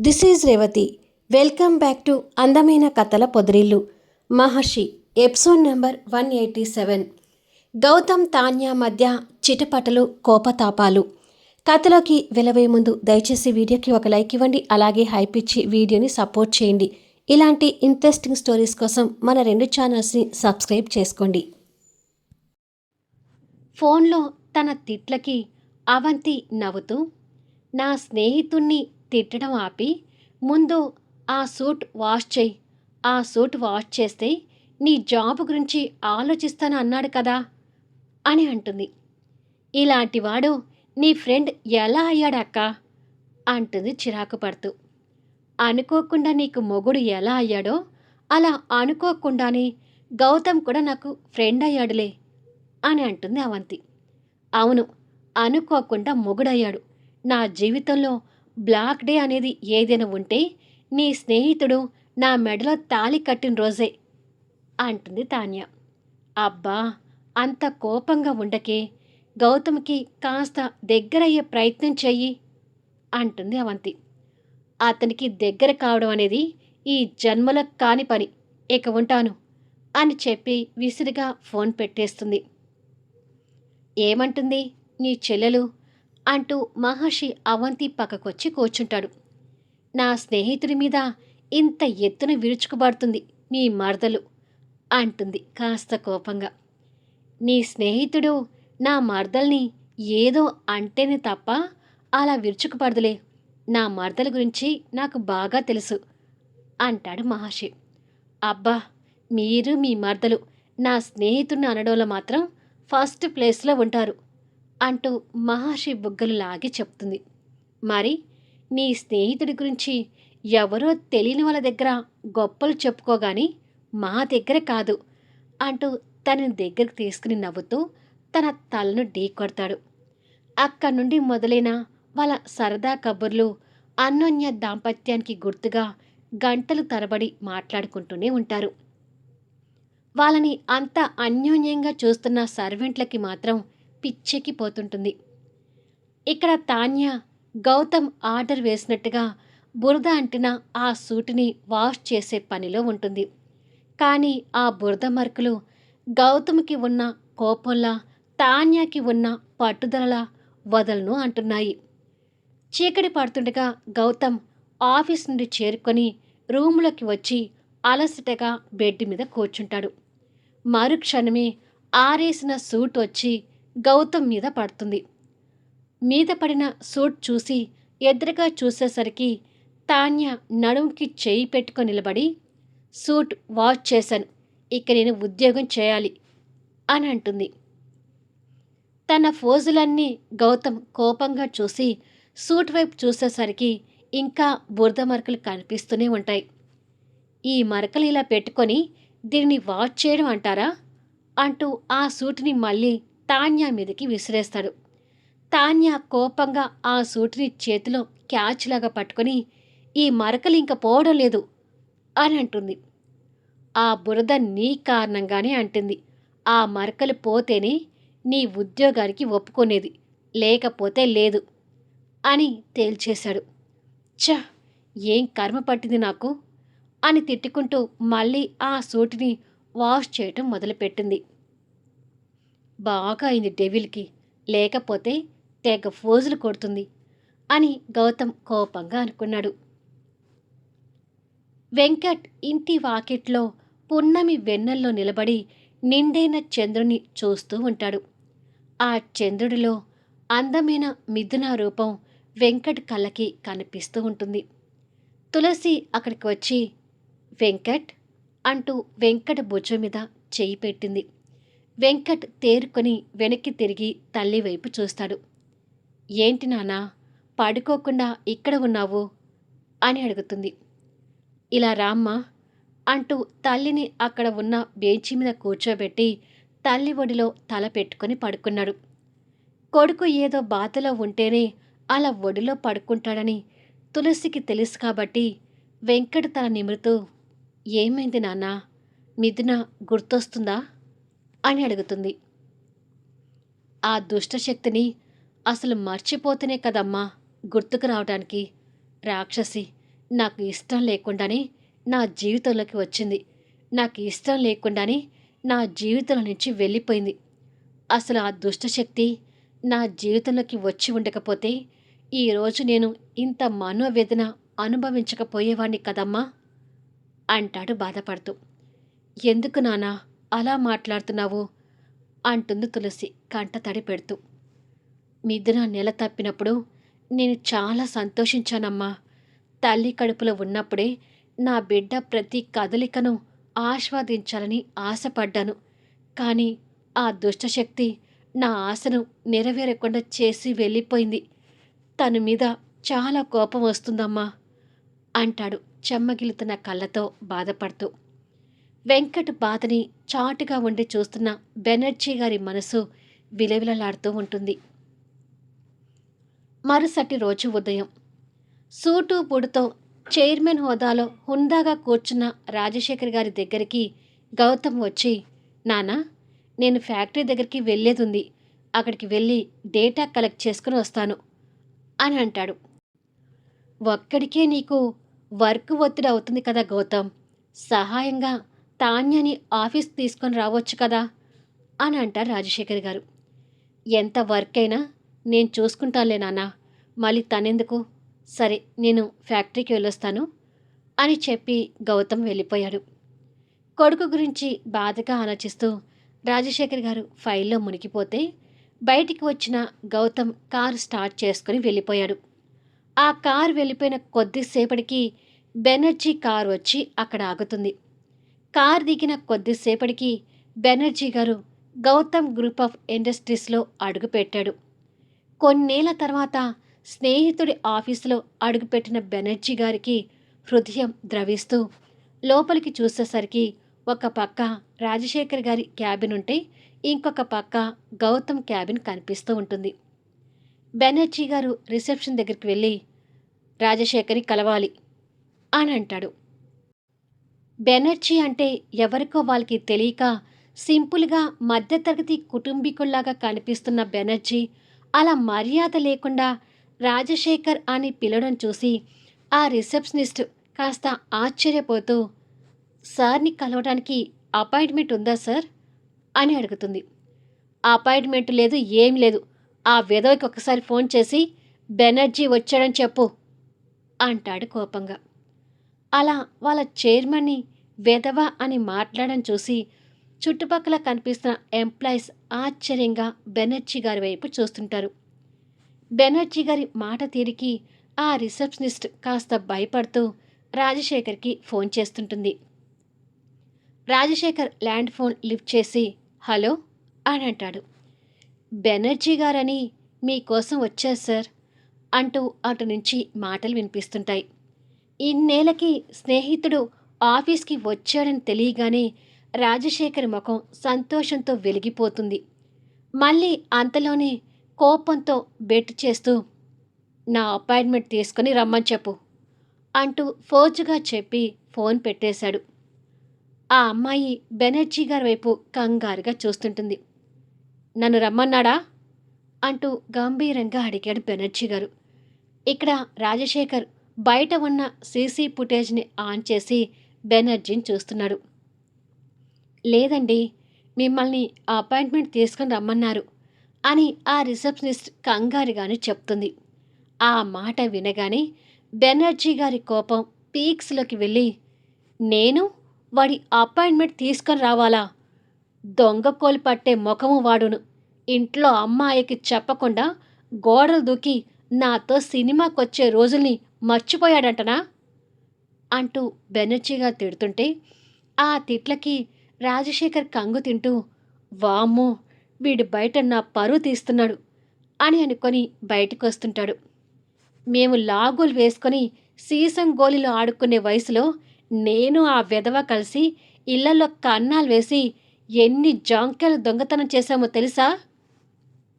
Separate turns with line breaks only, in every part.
This is Revathi. Welcome back to అందమైన కథల పొదిరిల్లు. Maharshi episode number one eighty seven. Gautam Tanya మధ్య చిటపటలు కోపతాపాలు. కథలోకి వెళ్ళబోయే ముందు దయచేసి వీడియోకి ఒక లైక్ ఇవ్వండి అలాగే హైప్ ఇచ్చి వీడియోని సపోర్ట్ చేయండి. ఇలాంటి ఇంట్రెస్టింగ్ స్టోరీస్ కోసం మన రెండు ఛానల్స్ని సబ్స్క్రైబ్ చేసుకోండి. ఫోన్లో తన తిట్లకి అవంతి నవ్వుతూ నా స్నేహితుణ్ణి తిట్టడం ఆపి ముందు ఆ సూట్ వాష్ చేయి. ఆ సూట్ వాష్ చేస్తే నీ జాబ్ గురించి ఆలోచిస్తాను అన్నాడు కదా అని అంటుంది. ఇలాంటివాడు నీ ఫ్రెండ్ ఎలా అయ్యాడక్క అంటుంది చిరాకు పడుతూ. అనుకోకుండా నీకు మొగుడు ఎలా అయ్యాడో అలా అనుకోకుండానే గౌతమ్ కూడా నాకు ఫ్రెండ్ అయ్యాడులే అని అంటుంది అవంతి. అవును అనుకోకుండా మొగుడయ్యాడు. నా జీవితంలో బ్లాక్ డే అనేది ఏదైనా ఉంటే నీ స్నేహితుడు నా మెడలో తాళి కట్టిన రోజే అంటుంది తాన్య. అబ్బా అంత కోపంగా ఉండకే గౌతమ్కి కాస్త దగ్గరయ్యే ప్రయత్నం చెయ్యి అంటుంది అవంతి. అతనికి దగ్గర కావడం అనేది ఈ జన్మల కాని పని ఇక ఉంటాను అని చెప్పి విసిరిగా ఫోన్ పెట్టేస్తుంది. ఏమంటుంది నీ చెల్లెలు? అంటూ మహర్షి అవంతి పక్కకొచ్చి కూర్చుంటాడు. నా స్నేహితుడి మీద ఇంత ఎత్తున విరుచుకుపడుతుంది మీ మరదలు అంటుంది కాస్త కోపంగా. నీ స్నేహితుడు నా మరదల్ని ఏదో అంటేనే తప్ప అలా విరుచుకుపడదులే నా మరదల గురించి నాకు బాగా తెలుసు అంటాడు మహర్షి. అబ్బా! మీరు మీ మరదలు నా స్నేహితుడిని అనడంలో మాత్రం ఫస్ట్ ప్లేస్లో ఉంటారు. అంటూ మహర్షి బుగ్గలు లాగి చెప్తుంది. మరి నీ స్నేహితుడి గురించి ఎవరో తెలియని వాళ్ళ దగ్గర గొప్పలు చెప్పుకోగాని మా దగ్గర కాదు అంటూ తనని దగ్గరకు తీసుకుని నవ్వుతూ తన తలను ఢీకొడతాడు. అక్కడి నుండి మొదలైన వాళ్ళ సరదా కబుర్లు అన్యోన్య దాంపత్యానికి గుర్తుగా గంటలు తరబడి మాట్లాడుకుంటూనే ఉంటారు. వాళ్ళని అంత అన్యోన్యంగా చూస్తున్న సర్వెంట్లకి మాత్రం పిచ్చెక్కిపోతుంటుంది ఇక్కడ తాన్య గౌతమ్ ఆర్డర్ వేసినట్టుగా బురద అంటిన ఆ సూటిని వాష్ చేసే పనిలో ఉంటుంది. కానీ ఆ బురద మరకలు గౌతమ్కి ఉన్న కోపంలా తాన్యాకి ఉన్న పట్టుదలలా వదలను అంటున్నాయి. చీకటి పడుతుండగా గౌతమ్ ఆఫీస్ నుండి చేరుకొని రూములోకి వచ్చి అలసటగా బెడ్ మీద కూర్చుంటాడు. మరుక్షణమే ఆరేసిన సూట్ వచ్చి గౌతమ్ మీద పడుతుంది. మీద పడిన సూట్ చూసి ఎదురుగా చూసేసరికి తాన్య నడుంకి చేయి పెట్టుకొని నిలబడి సూట్ వాష్ చేశాను ఇక నేను ఉద్యోగం చేయాలి అని అంటుంది. తన ఫోజులన్నీ గౌతమ్ కోపంగా చూసి సూట్ వైపు చూసేసరికి ఇంకా బురద మరకలు కనిపిస్తూనే ఉంటాయి. ఈ మరకలు ఇలా పెట్టుకొని దీన్ని వాష్ చేయడం అంటారా? అంటూ ఆ సూట్ని మళ్ళీ తాన్యా మీదకి విసిరేస్తాడు. తాన్యా కోపంగా ఆ సూటిని చేతిలో క్యాచ్ లాగా పట్టుకొని ఈ మరకలు ఇంక పోవడం లేదు అని అంటుంది. ఆ బురద నీ కారణంగానే అంటుంది. ఆ మరకలు పోతేనే నీ ఉద్యోగానికి ఒప్పుకునేది లేకపోతే లేదు అని తేల్చేశాడు. చ ఏం కర్మ పట్టింది నాకు? అని తిట్టుకుంటూ మళ్ళీ ఆ సూటిని వాష్ చేయటం మొదలుపెట్టింది. బాగా అయింది డెవిల్కి. లేకపోతే తెగ ఫోజులు కొడుతుంది అని గౌతమ్ కోపంగా అనుకున్నాడు. వెంకట్ ఇంటి వాకిట్లో పున్నమి వెన్నెల్లో నిలబడి నిండైన చంద్రుని చూస్తూ ఉంటాడు. ఆ చంద్రుడిలో అందమైన మిథున రూపం వెంకట్ కళ్ళకి కనిపిస్తూ ఉంటుంది. తులసి అక్కడికి వచ్చి వెంకట్ అంటూ వెంకట భుజం మీద చేయి పెట్టింది. వెంకట్ తేరుకొని వెనక్కి తిరిగి తల్లి వైపు చూస్తాడు. ఏంటి నానా పడుకోకుండా ఇక్కడ ఉన్నావు? అని అడుగుతుంది. ఇలా రామ్మా అంటూ తల్లిని అక్కడ ఉన్న బెంచి మీద కూర్చోబెట్టి తల్లి ఒడిలో తల పెట్టుకొని పడుకున్నాడు. కొడుకు ఏదో బాధలో ఉంటేనే అలా ఒడిలో పడుకుంటాడని తులసికి తెలుసు కాబట్టి వెంకట తల నిమురుతూ ఏమైంది నాన్న మిథున గుర్తొస్తుందా? అని అడుగుతుంది. ఆ దుష్టశక్తిని అసలు మర్చిపోతేనే కదమ్మా గుర్తుకు రావడానికి రాక్షసి నాకు ఇష్టం లేకుండానే నా జీవితంలోకి వచ్చింది. నాకు ఇష్టం లేకుండానే నా జీవితంలో నుంచి వెళ్ళిపోయింది. అసలు ఆ దుష్టశక్తి నా జీవితంలోకి వచ్చి ఉండకపోతే ఈరోజు నేను ఇంత మనోవేదన అనుభవించకపోయేవాణ్ణి కదమ్మా? అంటాడు బాధపడుతూ. ఎందుకు నానా అలా మాట్లాడుతున్నావు? అంటుంది తులసి కంట తడి పెడుతూ. మిథున నెల తప్పినప్పుడు నేను చాలా సంతోషించానమ్మా. తల్లి కడుపులో ఉన్నప్పుడే నా బిడ్డ ప్రతి కదలికను ఆస్వాదించాలని ఆశపడ్డాను. కానీ ఆ దుష్టశక్తి నా ఆశను నెరవేరకుండా చేసి వెళ్ళిపోయింది. తన మీద చాలా కోపం వస్తుందమ్మా అంటాడు చెమ్మగిలుతున్న కళ్ళతో బాధపడుతూ. వెంకట్ బాధని చాటుగా ఉండి చూస్తున్న బెనర్జీ గారి మనసు విలవిలలాడుతూ ఉంటుంది. మరుసటి రోజు ఉదయం సూటు బుడుతో చైర్మన్ హోదాలో హుందాగా కూర్చున్న రాజశేఖర్ గారి దగ్గరికి గౌతమ్ వచ్చి నానా నేను ఫ్యాక్టరీ దగ్గరికి వెళ్ళేదుంది. అక్కడికి వెళ్ళి డేటా కలెక్ట్ చేసుకుని వస్తాను అని అంటాడు. ఒక్కడికే నీకు వర్క్ ఒత్తిడి అవుతుంది కదా గౌతమ్. సహాయంగా తాన్యని ఆఫీస్ తీసుకొని రావచ్చు కదా? అని అంటారు రాజశేఖర్ గారు. ఎంత వర్క్ అయినా నేను చూసుకుంటానులే నాన్న. మళ్ళీ తనెందుకు? సరే నేను ఫ్యాక్టరీకి వెళ్ళొస్తాను అని చెప్పి గౌతమ్ వెళ్ళిపోయాడు. కొడుకు గురించి బాధగా ఆలోచిస్తూ రాజశేఖర్ గారు ఫైల్లో మునిగిపోతే బయటికి వచ్చిన గౌతమ్ కారు స్టార్ట్ చేసుకుని వెళ్ళిపోయాడు. ఆ కారు వెళ్ళిపోయిన కొద్దిసేపటికి బెనర్జీ కారు వచ్చి అక్కడ ఆగుతుంది. కార్ దిగిన కొద్దిసేపటికి బెనర్జీ గారు గౌతమ్ గ్రూప్ ఆఫ్ ఇండస్ట్రీస్లో అడుగుపెట్టాడు. కొన్నేళ్ళ తర్వాత స్నేహితుడి ఆఫీసులో అడుగుపెట్టిన బెనర్జీ గారికి హృదయం ద్రవిస్తూ లోపలికి చూసేసరికి ఒక పక్క రాజశేఖర్ గారి క్యాబిన్ ఉంటే ఇంకొక పక్క గౌతమ్ క్యాబిన్ కనిపిస్తూ ఉంటుంది. బెనర్జీ గారు రిసెప్షన్ దగ్గరికి వెళ్ళి రాజశేఖర్ని కలవాలి అని అంటాడు. బెనర్జీ అంటే ఎవరికో వాళ్ళకి తెలియక సింపుల్గా మధ్యతరగతి కుటుంబీకుల్లాగా కనిపిస్తున్న బెనర్జీ అలా మర్యాద లేకుండా రాజశేఖర్ అని పిలవడం చూసి ఆ రిసెప్షనిస్ట్ కాస్త ఆశ్చర్యపోతూ సార్ని కలవడానికి అపాయింట్మెంట్ ఉందా సార్? అని అడుగుతుంది. అపాయింట్మెంట్ లేదు ఏం లేదు. ఆ విధవకి ఒకసారి ఫోన్ చేసి బెనర్జీ వచ్చాడని చెప్పు అంటాడు కోపంగా. అలా వాళ్ళ చైర్మన్ని వెధవ అని మాట్లాడడం చూసి చుట్టుపక్కల కనిపిస్తున్న ఎంప్లాయీస్ ఆశ్చర్యంగా బెనర్జీ గారి వైపు చూస్తుంటారు. బెనర్జీ గారి మాట తీరికి ఆ రిసెప్షనిస్ట్ కాస్త భయపడుతూ రాజశేఖర్కి ఫోన్ చేస్తుంటుంది. రాజశేఖర్ ల్యాండ్ ఫోన్ లిఫ్ట్ చేసి హలో అని అంటాడు. బెనర్జీ గారని మీకోసం వచ్చారు సార్ అంటూ అటు నుంచి మాటలు వినిపిస్తుంటాయి. ఇన్నేళ్ళకి స్నేహితుడు ఆఫీస్కి వచ్చాడని తెలియగానే రాజశేఖర్ ముఖం సంతోషంతో వెలిగిపోతుంది. మళ్ళీ అంతలోనే కోపంతో బెట్ చేస్తూ నా అపాయింట్మెంట్ తీసుకుని రమ్మని చెప్పు అంటూ ఫోజుగా చెప్పి ఫోన్ పెట్టేశాడు. ఆ అమ్మాయి బెనర్జీ గారి వైపు కంగారుగా చూస్తుంటుంది. నన్ను రమ్మన్నాడా? అంటూ గంభీరంగా అడిగాడు బెనర్జీ గారు. ఇక్కడ రాజశేఖర్ బయట ఉన్న సీసీ ఫుటేజ్ని ఆన్ చేసి బెనర్జీని చూస్తున్నాడు. లేదండి మిమ్మల్ని అపాయింట్మెంట్ తీసుకుని రమ్మన్నారు అని ఆ రిసెప్షనిస్ట్ కంగారుగానే చెప్తుంది. ఆ మాట వినగానే బెనర్జీ గారి కోపం పీక్స్లోకి వెళ్ళి నేను వాడి అపాయింట్మెంట్ తీసుకొని రావాలా? దొంగ కోలు పట్టే ముఖము వాడును. ఇంట్లో అమ్మాయికి చెప్పకుండా గోడలు దూకి నాతో సినిమాకొచ్చే రోజుల్ని మర్చిపోయాడంటనా? అంటూ బెనర్జీగా తిడుతుంటే ఆ తిట్లకి రాజశేఖర్ కంగు తింటూ వామ్మో వీడు బయట నా పరువు తీస్తున్నాడు అని అనుకొని బయటకు వస్తుంటాడు మేము లాగులు వేసుకొని సీసం గోళీలో ఆడుకునే వయసులో నేను ఆ వెధవ కలిసి ఇళ్ళలో కన్నాలు వేసి ఎన్ని జాంకెలు దొంగతనం చేశామో తెలుసా?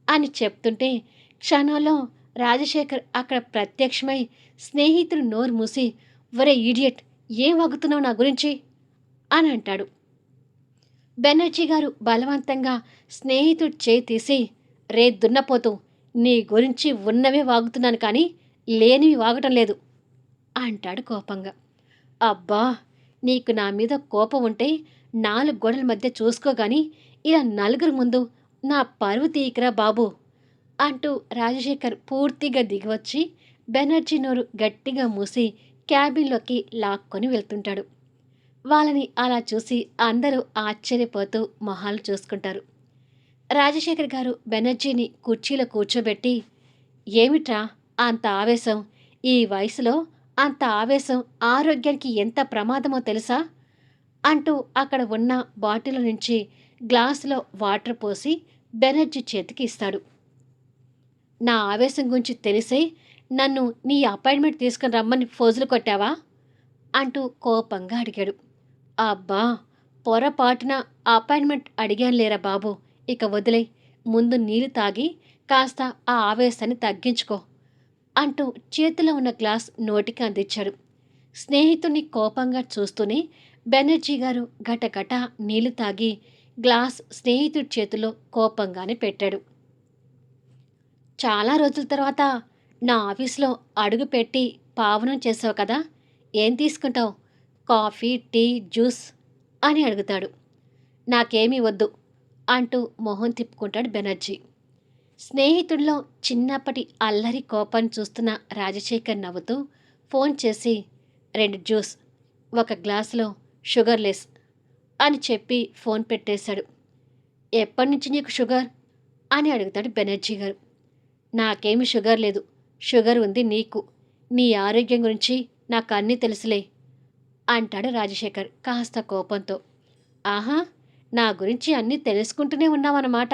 అని చెప్తుంటే క్షణంలో రాజశేఖర్ అక్కడ ప్రత్యక్షమై స్నేహితుడు నోరు మూసి ఒరే ఈడియట్ ఏం వాగుతున్నావు నా గురించి? అని అంటాడు. బెనర్జీ గారు బలవంతంగా స్నేహితుడు చేయి తీసి రే దున్నపోతూ నీ గురించి ఉన్నవే వాగుతున్నాను కానీ లేనివి వాగటం లేదు అంటాడు కోపంగా. అబ్బా నీకు నా మీద కోపం ఉంటే నాలుగు గోడల మధ్య చూసుకోగాని ఇలా నలుగురు ముందు నా పరువు తీయకరా బాబు అంటూ రాజశేఖర్ పూర్తిగా దిగివచ్చి బెనర్జీ నోరు గట్టిగా మూసి క్యాబిన్లోకి లాక్కొని వెళ్తుంటాడు. వాళ్ళని అలా చూసి అందరూ ఆశ్చర్యపోతూ మొహాలు చూసుకుంటారు. రాజశేఖర్ గారు బెనర్జీని కుర్చీలో కూర్చోబెట్టి ఏమిట్రా అంత ఆవేశం? ఈ వయసులో అంత ఆవేశం ఆరోగ్యానికి ఎంత ప్రమాదమో తెలుసా? అంటూ అక్కడ ఉన్న బాటిల్ నుంచి గ్లాసులో వాటర్ పోసి బెనర్జీ చేతికి ఇస్తాడు. నా ఆవేశం గురించి తెలిసే నన్ను నీ అపాయింట్మెంట్ తీసుకుని రమ్మని ఫోజులు కొట్టావా? అంటూ కోపంగా అడిగాడు. అబ్బా పొరపాటున అపాయింట్మెంట్ అడిగాను లేరా బాబు. ఇక వదిలే ముందు నీళ్ళు తాగి కాస్త ఆ ఆవేశాన్ని తగ్గించుకో అంటూ చేతిలో ఉన్న గ్లాస్ నోటికి అందించాడు. స్నేహితుని కోపంగా చూస్తూనే బెనర్జీ గారు గటగట నీళ్ళు తాగి గ్లాస్ స్నేహితుడి చేతిలో కోపంగానే పెట్టాడు. చాలా రోజుల తర్వాత నా ఆఫీస్లో అడుగు పెట్టి పావనం చేసావు కదా ఏం తీసుకుంటావు? కాఫీ టీ జ్యూస్ అని అడుగుతాడు. నాకేమీ వద్దు అంటూ మొహం తిప్పుకుంటాడు బెనర్జీ. స్నేహితుల్లో చిన్నప్పటి అల్లరి కోపాన్ని చూస్తున్న రాజశేఖర్ నవ్వుతూ ఫోన్ చేసి రెండు జ్యూస్ ఒక గ్లాసులో షుగర్ లెస్ అని చెప్పి ఫోన్ పెట్టేశాడు. ఎప్పటి నుంచి నీకు షుగర్? అని అడుగుతాడు బెనర్జీ గారు. నాకేమి షుగర్ లేదు షుగర్ ఉంది నీకు. నీ ఆరోగ్యం గురించి నాకు అన్నీ తెలుసులే అంటాడు రాజశేఖర్ కాస్త కోపంతో. ఆహా నా గురించి అన్నీ తెలుసుకుంటూనే ఉన్నావన్నమాట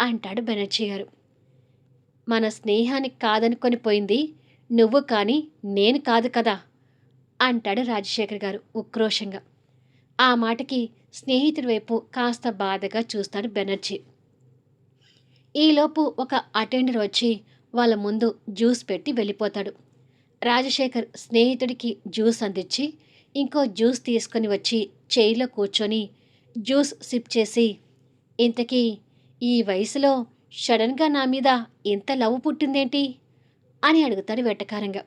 అంటాడు బెనర్జీ గారు. మన స్నేహానికి కాదనుకొని పోయింది నువ్వు కానీ నేను కాదు కదా అంటాడు రాజశేఖర్ గారు ఉక్రోషంగా. ఆ మాటకి స్నేహితుడి వైపు కాస్త బాధగా చూస్తాడు బెనర్జీ. ఈలోపు ఒక అటెండర్ వచ్చి వాళ్ళ ముందు జ్యూస్ పెట్టి వెళ్ళిపోతాడు. రాజశేఖర్ స్నేహితుడికి జ్యూస్ అందించి ఇంకో జ్యూస్ తీసుకొని వచ్చి చేయిలో కూర్చొని జ్యూస్ సిప్ చేసి ఇంతకీ ఈ వయసులో సడన్గా నా మీద ఇంత లవ్ పుట్టిందేంటి? అని అడుగుతాడు వెట్టకారంగా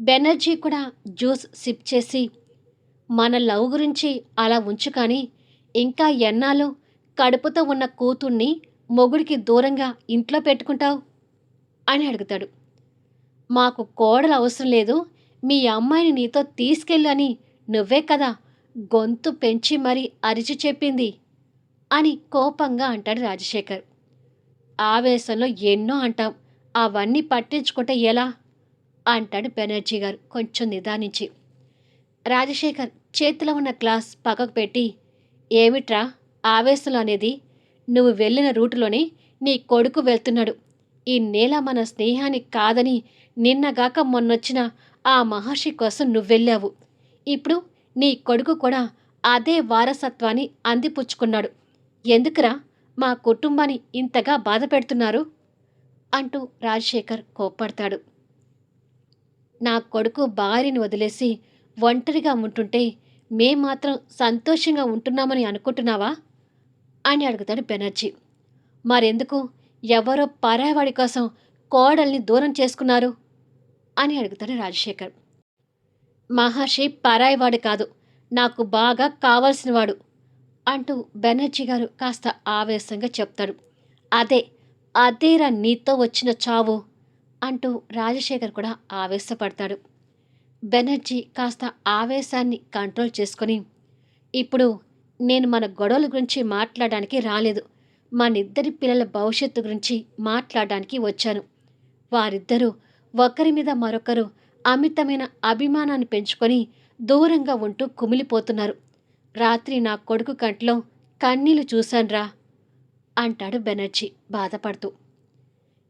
బెనర్జీ కూడా జ్యూస్ సిప్ చేసి మన లవ్ గురించి అలా ఉంచు కానీ ఇంకా ఎన్నాళ్ళు కడుపుతో ఉన్న కూతుర్ని మొగుడికి దూరంగా ఇంట్లో పెట్టుకుంటావు? అని అడుగుతాడు. మాకు కోడలు అవసరం లేదు. మీ అమ్మాయిని నీతో తీసుకెళ్ళని నువ్వే కదా గొంతు పెంచి మరీ అరిచి చెప్పింది అని కోపంగా అంటాడు రాజశేఖర్. ఆవేశంలో ఎన్నో అంటాం. అవన్నీ పట్టించుకుంటే ఎలా? అంటాడు బెనర్జీ గారు కొంచెం నిదానించి. రాజశేఖర్ చేతిలో ఉన్న గ్లాస్ పక్కకు పెట్టి ఏమిట్రా ఆవేశంలో అనేది? నువ్వు వెళ్ళిన రూటులోనే నీ కొడుకు వెళ్తున్నాడు. ఈ నేల మన స్నేహానికి కాదని నిన్నగాక మొన్నొచ్చిన ఆ మహర్షి కోసం నువ్వెళ్ళావు ఇప్పుడు నీ కొడుకు కూడా అదే వారసత్వాన్ని అందిపుచ్చుకున్నాడు. ఎందుకురా మా కుటుంబాన్ని ఇంతగా బాధ పెడుతున్నారు? అంటూ రాజశేఖర్ కోప్పడతాడు. నా కొడుకు భార్యని వదిలేసి ఒంటరిగా ఉంటుంటే మేం మాత్రం సంతోషంగా ఉంటున్నామని అనుకుంటున్నావా? అని అడుగుతాడు బెనర్జీ. మరెందుకు? ఎవరో పరాయవాడి కోసం కోడల్ని దూరం చేసుకున్నారు? అని అడుగుతాడు రాజశేఖర్. మహర్షి పరాయివాడు కాదు నాకు బాగా కావాల్సినవాడు అంటూ బెనర్జీ గారు కాస్త ఆవేశంగా చెప్తాడు. అదే అదేరా నీతో వచ్చిన చావు అంటూ రాజశేఖర్ కూడా ఆవేశపడతాడు. బెనర్జీ కాస్త ఆవేశాన్ని కంట్రోల్ చేసుకొని ఇప్పుడు నేను మన గొడవల గురించి మాట్లాడడానికి రాలేదు. మనిద్దరి పిల్లల భవిష్యత్తు గురించి మాట్లాడడానికి వచ్చాను. వారిద్దరూ ఒకరి మీద మరొకరు అమితమైన అభిమానాన్ని పెంచుకొని దూరంగా ఉంటూ కుమిలిపోతున్నారు. రాత్రి నా కొడుకు కంట్లో కన్నీళ్ళు చూశాన్రా అంటాడు బెనర్జీ బాధపడుతూ.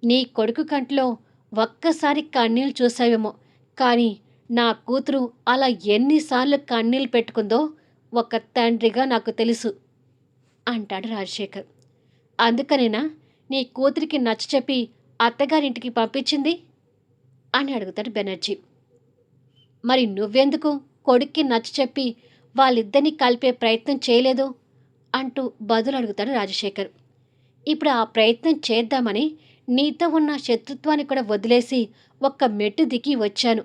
నీ కొడుకు కంట్లో ఒక్కసారి కన్నీళ్ళు చూసావేమో కానీ నా కూతురు అలా ఎన్నిసార్లు కన్నీళ్ళు పెట్టుకుందో ఒక తండ్రిగా నాకు తెలుసు అంటాడు రాజశేఖర్. అందుకనేనా నీ కూతురికి నచ్చ చెప్పి అత్తగారింటికి పంపించింది? అని అడుగుతాడు బెనర్జీ. మరి నువ్వెందుకు కొడుక్కి నచ్చ చెప్పి వాళ్ళిద్దరిని కలిపే ప్రయత్నం చేయలేదు అంటూ బదులు అడుగుతాడు రాజశేఖర్. ఇప్పుడు ఆ ప్రయత్నం చేద్దామని నీతో ఉన్న శత్రుత్వాన్ని కూడా వదిలేసి ఒక్క మెట్టు దిగి వచ్చాను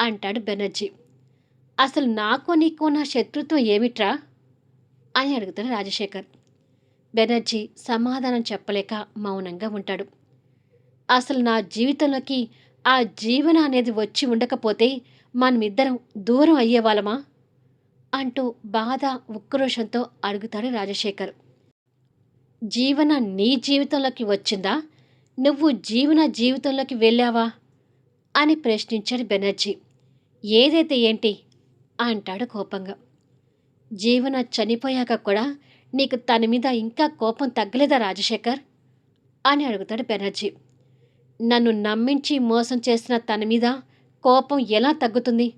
అంటాడు బెనర్జీ. అసలు నాకు నీకు నా శత్రుత్వం ఏమిట్రా? అని అడుగుతాడు రాజశేఖర్. బెనర్జీ సమాధానం చెప్పలేక మౌనంగా ఉంటాడు. అసలు నా జీవితంలోకి ఆ జీవన అనేది వచ్చి ఉండకపోతే మనమిద్దరం దూరం అయ్యేవాళ్ళమా? అంటూ బాధ ఉక్రోషంతో అడుగుతాడు రాజశేఖర్. జీవన నీ జీవితంలోకి వచ్చిందా? నువ్వు జీవన జీవితంలోకి వెళ్ళావా? అని ప్రశ్నించాడు బెనర్జీ. ఏదైతే ఏంటి? అంటాడు కోపంగా. జీవన చనిపోయాక కూడా నీకు తన మీద ఇంకా కోపం తగ్గలేదా రాజశేఖర్? అని అడుగుతాడు బెనర్జీ. నన్ను నమ్మించి మోసం చేసిన తన మీద కోపం ఎలా తగ్గుతుంది?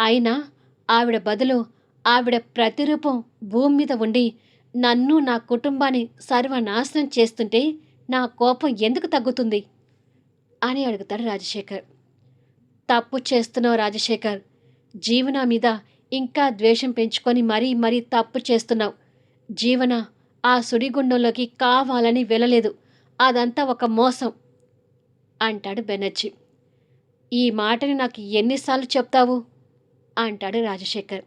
అయినా ఆవిడ బదులు ఆవిడ ప్రతిరూపం భూమి మీద ఉండి నన్ను నా కుటుంబాన్ని సర్వనాశనం చేస్తుంటే నా కోపం ఎందుకు తగ్గుతుంది? అని అడుగుతాడు రాజశేఖర్. తప్పు చేస్తున్నావు రాజశేఖర్. జీవన మీద ఇంకా ద్వేషం పెంచుకొని మరీ మరీ తప్పు చేస్తున్నావు. జీవన ఆ సుడిగుండంలోకి కావాలని వెళ్ళలేదు. అదంతా ఒక మోసం అంటాడు బెనర్జీ. ఈ మాటని నాకు ఎన్నిసార్లు చెప్తావు? అంటాడు రాజశేఖర్.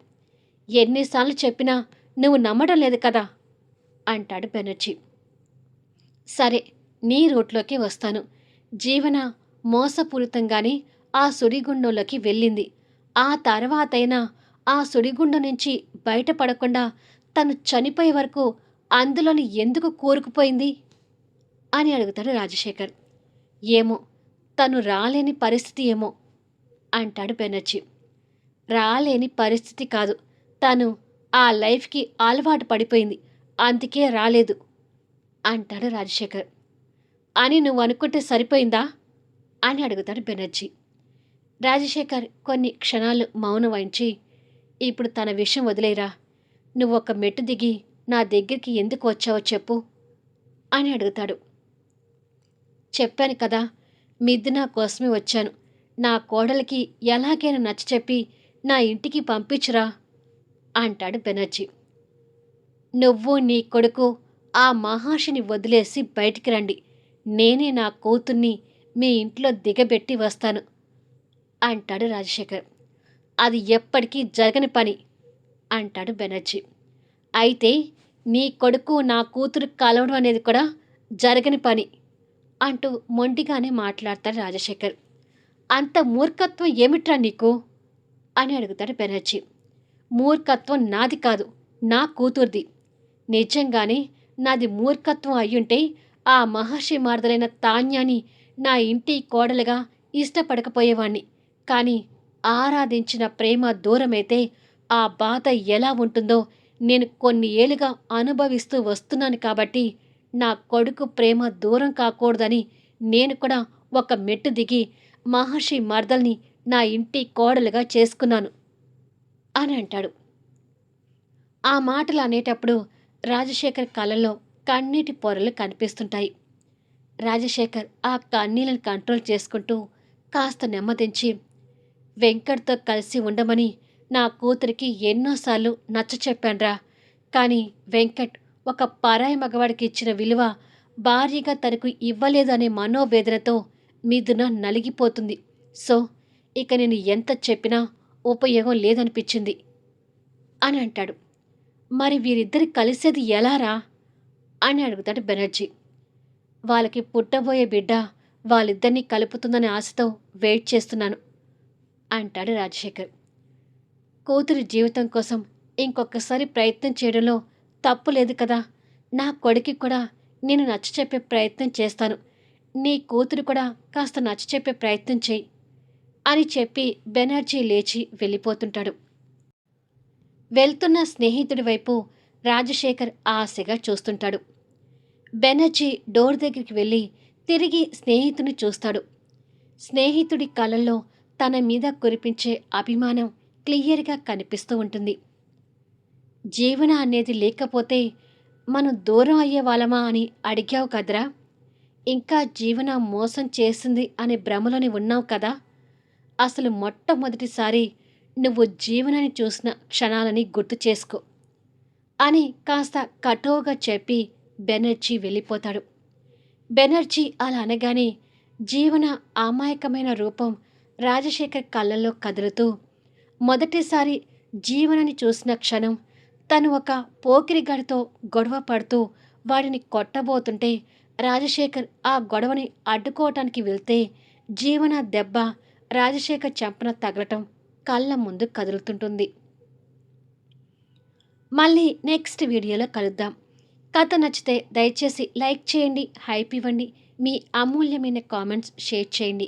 ఎన్నిసార్లు చెప్పినా నువ్వు నమ్మడం లేదు కదా? అంటాడు బెనర్జీ. సరే నీ రూట్లోకి వస్తాను. జీవన మోసపూరితంగానే ఆ సుడిగుండంలోకి వెళ్ళింది. ఆ తర్వాతైనా ఆ సుడిగుండు నుంచి బయటపడకుండా తను చనిపోయే వరకు అందులోని ఎందుకు కూరుకుపోయింది? అని అడుగుతాడు రాజశేఖర్. ఏమో తను రాలేని పరిస్థితి ఏమో అంటాడు బెనర్జీ. రాలేని పరిస్థితి కాదు తను ఆ లైఫ్కి అలవాటు పడిపోయింది అందుకే రాలేదు అంటాడు రాజశేఖర్. అని నువ్వు అనుకుంటే సరిపోయిందా? అని అడుగుతాడు బెనర్జీ. రాజశేఖర్ కొన్ని క్షణాలు మౌనం వహించి ఇప్పుడు తన విషయం వదిలేరా? నువ్వు ఒక మెట్టు దిగి నా దగ్గరికి ఎందుకు వచ్చావో చెప్పు అని అడుగుతాడు. చెప్పాను కదా మిద్దు నా కోసమే వచ్చాను. నా కోడలికి ఎలాగైనా నచ్చ చెప్పి నా ఇంటికి పంపించురా అంటాడు బెనర్జీ. నువ్వు నీ కొడుకు ఆ మహర్షిని వదిలేసి బయటికి రండి. నేనే నా కూతుర్ని మీ ఇంట్లో దిగబెట్టి వస్తాను. అంటాడు రాజశేఖర్. అది ఎప్పటికీ జరగని పని అంటాడు బెనర్జీ. అయితే నీ కొడుకు నా కూతురు కలవడం అనేది కూడా జరగని పని అంటూ మొండిగానే మాట్లాడతాడు రాజశేఖర్. అంత మూర్ఖత్వం ఏమిట్రా నీకు? అని అడుగుతాడు బెనర్జీ. మూర్ఖత్వం నాది కాదు నా కూతుర్ది. నిజంగానే నాది మూర్ఖత్వం అయ్యుంటే ఆ మహర్షి మార్దలైన తాన్యాన్ని నా ఇంటి కోడలుగా ఇష్టపడకపోయేవాణ్ణి. కానీ ఆరాధించిన ప్రేమ దూరమైతే ఆ బాధ ఎలా ఉంటుందో నేను కొన్ని ఏళ్ళుగా అనుభవిస్తూ వస్తున్నాను కాబట్టి నా కొడుకు ప్రేమ దూరం కాకూడదని నేను కూడా ఒక మెట్టు దిగి మహర్షి మర్దల్ని నా ఇంటి కోడలుగా చేసుకున్నాను అని అంటాడు. ఆ మాటలు అనేటప్పుడు రాజశేఖర్ కళ్ళలో కన్నీటి పొరలు కనిపిస్తుంటాయి. రాజశేఖర్ ఆ కన్నీళ్ళని కంట్రోల్ చేసుకుంటూ కాస్త నెమ్మదించి వెంకట్తో కలిసి ఉండమని నా కూతురికి ఎన్నోసార్లు నచ్చ చెప్పాన్రా. కానీ వెంకట్ ఒక పరాయి మగవాడికి ఇచ్చిన విలువ భార్యగా తనకు ఇవ్వలేదు అనే మనోవేదనతో మిథున నలిగిపోతుంది. సో ఇక నేను ఎంత చెప్పినా ఉపయోగం లేదనిపించింది అని అంటాడు. మరి వీరిద్దరి కలిసేది ఎలారా అని అడుగుతాడు బెనర్జీ. వాళ్ళకి పుట్టబోయే బిడ్డ వాళ్ళిద్దరినీ కలుపుతుందనే ఆశతో వెయిట్ చేస్తున్నాను. అంటాడు రాజశేఖర్. కూతురి జీవితం కోసం ఇంకొకసారి ప్రయత్నం చేయడంలో తప్పు లేదు కదా. నా కొడుకి కూడా నేను నచ్చ చెప్పే ప్రయత్నం చేస్తాను. నీ కూతురు కూడా కాస్త నచ్చ చెప్పే ప్రయత్నం చేయి అని చెప్పి బెనర్జీ లేచి వెళ్ళిపోతుంటాడు. వెళ్తున్న స్నేహితుడి వైపు రాజశేఖర్ ఆశగా చూస్తుంటాడు. బెనర్జీ డోర్ దగ్గరికి వెళ్ళి తిరిగి స్నేహితుని చూస్తాడు. స్నేహితుడి కళ్ళల్లో తన మీద కురిపించే అభిమానం క్లియర్గా కనిపిస్తూ ఉంటుంది. జీవన అనేది లేకపోతే మనం దూరం అయ్యే వాళ్ళమా అని అడిగావు కదరా? ఇంకా జీవన మోసం చేసింది అనే భ్రమలోని ఉన్నావు కదా? అసలు మొట్టమొదటిసారి నువ్వు జీవనాన్ని చూసిన క్షణాలని గుర్తు చేసుకో అని కాస్త కఠోగా చెప్పి బెనర్జీ వెళ్ళిపోతాడు. బెనర్జీ అలా అనగానే జీవన అమాయకమైన రూపం రాజశేఖర్ కళ్ళల్లో కదులుతూ మొదటిసారి జీవనని చూసిన క్షణం తను ఒక పోకిరిగాడితో గొడవ పడుతూ వాడిని కొట్టబోతుంటే రాజశేఖర్ ఆ గొడవని అడ్డుకోవటానికి వెళ్తే జీవన దెబ్బ రాజశేఖర్ చెంపన తగలటం కళ్ళ ముందు కదులుతుంటుంది. మళ్ళీ నెక్స్ట్ వీడియోలో కలుద్దాం. కథ నచ్చితే దయచేసి లైక్ చేయండి హైప్ ఇవ్వండి మీ అమూల్యమైన కామెంట్స్ షేర్ చేయండి.